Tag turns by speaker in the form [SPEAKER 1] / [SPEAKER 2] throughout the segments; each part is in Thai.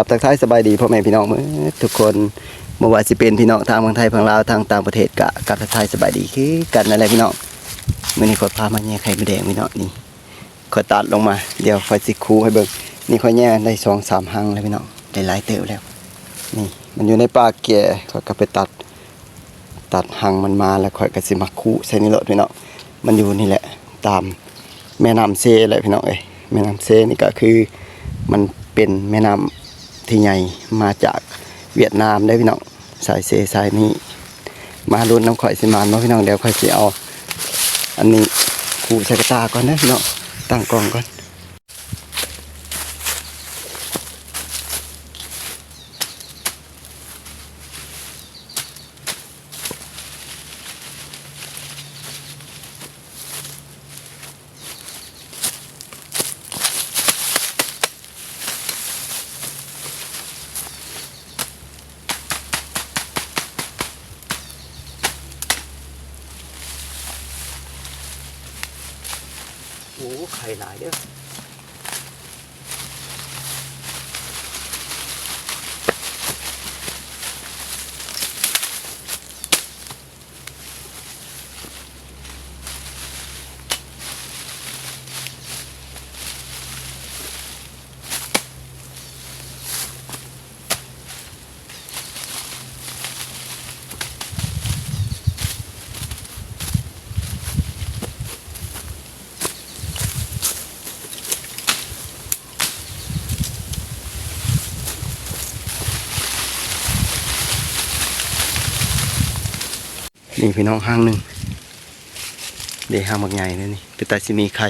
[SPEAKER 1] กับทักทายสบายดีพ่อแม่พี่น้องมือทุกคนบ่อว่าสิเป็นพี่น้องทางเมืองไทยทางลาวทางต่างประเทศกะกับทักทายสบายดีคือกันนั่นแหละพี่น้องมื้อนี้ขอพามาแย่ไข่มดแดงพี่น้องนี่ขอตัดลงมาเดี๋ยวขอยสิคูให้เบิ่งนี่ขอยแย่ได้สองสามหังแล้วพี่น้องได้หลายเติบแล้ว นี่มันอยู่ในป่าแก่ขอยก็ไปตัด ตัดหังมันมาแล้วขอยก็สิมาคูใส่นี่รถพี่น้องมันอยู่นี่แหละตามแม่น้ำเซแหละพี่น้องเอ้ยแม่น้ำเซนี่ก็คือมันเป็นแม่น้ำ ที่ใหญ่มาจากเวียดนามได้พี่น้องสายเซสายนี้มาลุ้นน้ำข่อยสิมานเนาะพี่น้องเดี๋ยวข่อยสิเอา อันนี้ผูใส่กระตาก่อนนะพี่น้องตั้งกล้องก่อนโอ้ ไนี่พี่น้องห้างหนึ่งเดี๋ยวห้างบักใหญ่เลยนี่เป็นตาสิมีไข่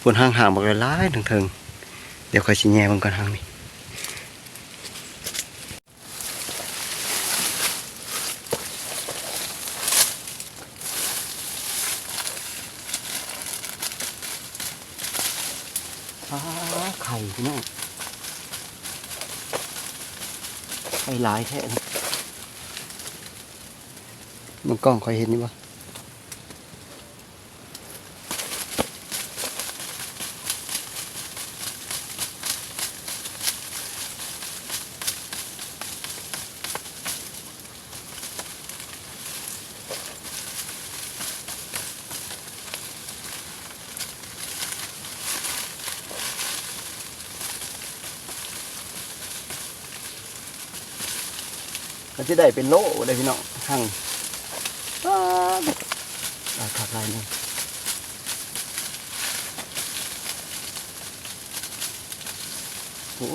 [SPEAKER 1] พนห้างห่างบักหลายๆถึงๆเดี๋ยวข่อยสิแย่มันก่อนห้างนี้ไข่พี่น้องไข่หลายแท้นะ มันกล้องคอยเห็นนี่ปะก็จะได้เป็นโล่เลยพี่น้องหั่งอ้าวลายขับลายหนึง โอ้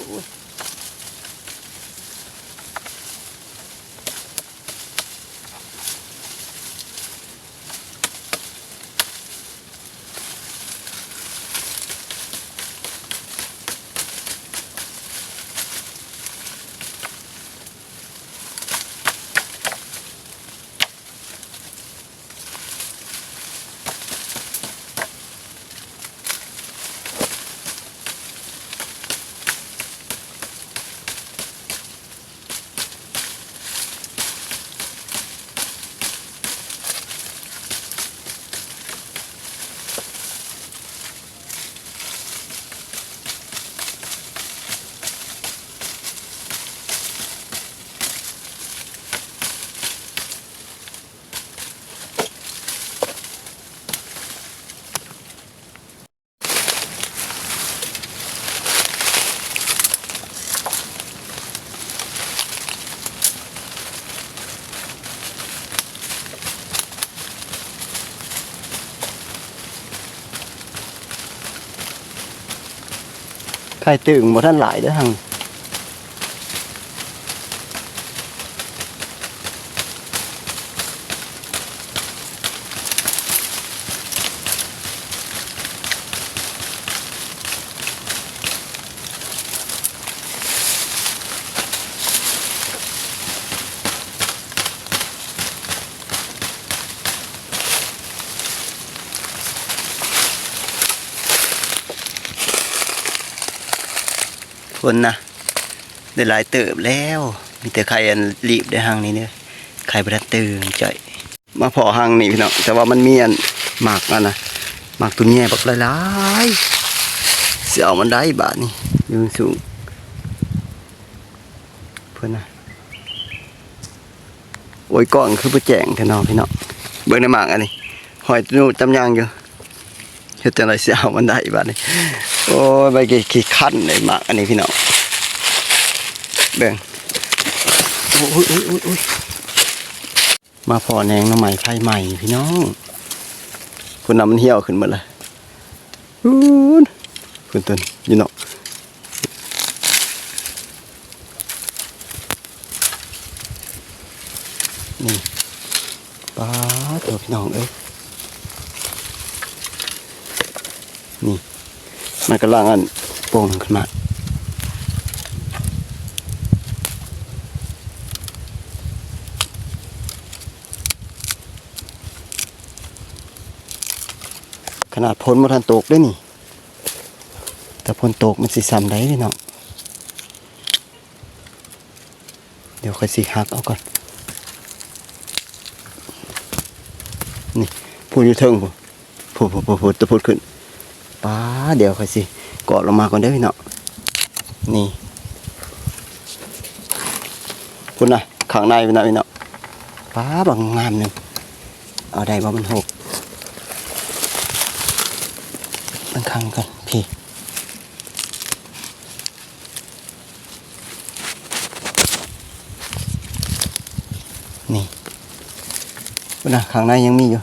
[SPEAKER 1] ไข่ตึงหมดท่านหลายเด้อหั่ง นนะได้หลายเติบแล้ว มีแต่ไข่อันรีบได้หั่งนี้เนี่ยไข่บรัดตึงจ่อยมาพอหั่งนี่พี่น้องแต่ว่ามันมีอันหมากอันนะหมากตัวแง่บักหลายๆเสียเอามันได้บาทนี่ยืนสูงเพิ่อนนะโอ้ยก้องคือบ่แจงแท้น้อพี่น้องเบิ่งในหมากอันนี้หอยนูตำยางอยู่ เฮ็ดจังไดสิเอามันได้บัดนี้โอ้ยใบกี่ขี้คันเลยหมากอันนี้พี่น้องเบิ่งโอ้ยโอ้ยโอ้ยมาพอแหนงน้ำใหม่ไผใหม่พี่น้องคุณนำมันเหี่ยวขึ้นหมดเลยอู้นคุณต้นยู่เนาะนี่ป้าตัวพี่น้องเอ้ย นี่มันกำลังอันโป่งขึ้นมาขนาดพ้นมาทันตกได้นี่ แต่พ้นตกมันสิซ้ำได้พี่น้องเดี๋ยวค่อยสิหักเอาก่อน นี่พูดอยู่เทิงพูพูดพูพูพูจะพูดขึ้น เดี๋ยวค่อยสิเกาะลงมาก่อนเด้อพี่เนาะนี่พูดนะข้างในพี่เนาะพี่เนาะป้าบางงามหนึ่งเอาได้บ่มันหกมันข้างกันพี่นี่พูดนะข้างในยังมีอยู่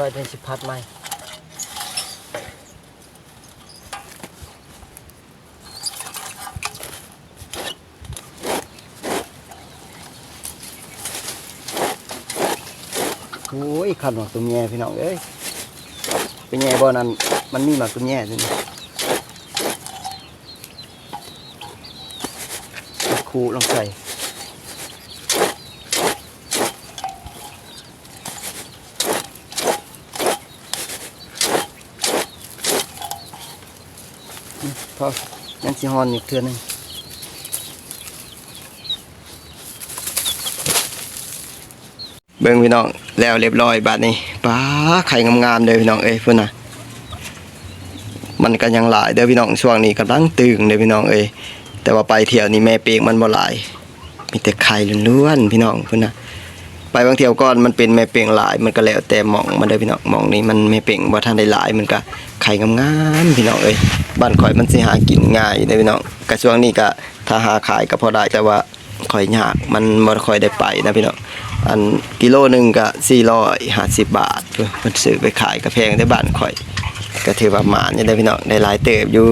[SPEAKER 1] ลอยเป็นสิพัดไหมโอ้ยขันหมากตัวแง่พี่น้องเอ้ยเป็นแง่บ่อนั้นมันมีหมากตัวแง่ด้วยครูลองใส่ พอยังสิฮอนอีกเทื่อหนึงเบิ่งพี่น้องแล้วเรียบร้อยบัดนี้ป้าไข่งามๆเลยพี่น้องเอ้ยพุ่นนะมันก็ยังหลายเด้อพี่น้องช่วงนี้กำลังตึงเด้อพี่น้องเอ้ยแต่ว่าไปเที่ยวนี้แม่เปีกมันบ่หลาย มีแต่ไข่ล้วนๆพี่น้องพุ่นนะไปบางเที่ยวก่อนมันเป็นแม่เปียงหลายมันก็แล้วแต่หมองมันเด้อพี่น้องหมองนี้มันแม่เปียงบ่ทันได้หลายมันก็ ไข่งามๆพี่น้องเอ้ยบ้านข่อยมันสิหากินง่ายเด้พี่น้องก็ช่วงนี้ก็ถ้าหาขายก็พอได้แต่ว่าข่อยยากมันบ่ค่อยได้ไปนะพี่น้องอันกิโลหนึงก็450บาทเด้อมันซื้อไปขายก็แพงได้บ้านข่อยก็ถือว่าหมานอยู่ได้พี่น้องได้หลายเติบอยู่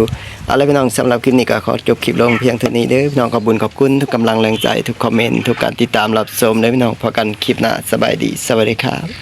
[SPEAKER 1] เอาละพี่น้องสำหรับคลิปนี้ก็ขอจบคลิปลงเพียงเท่านี้เด้อพี่น้องขอบคุญขอบคุณทุกกำลังแรงใจทุกคอมเมนต์ทุกการติดตามรับชมเด้อพี่น้องพอกันคลิปหน้าสบายดีสวัสดีครับ